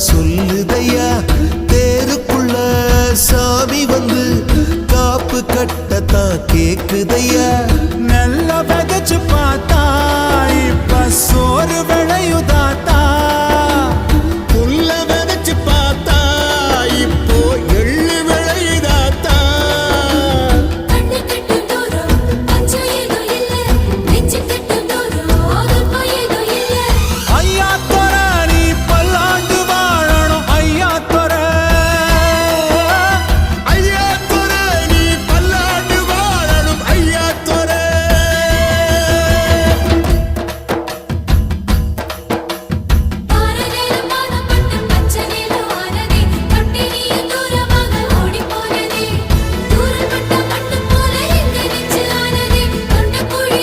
சொல்லுதையா? தேருக்குள்ள சாமி வந்து காப்பு கட்டத்தான் கேக்குதையா? நல்லா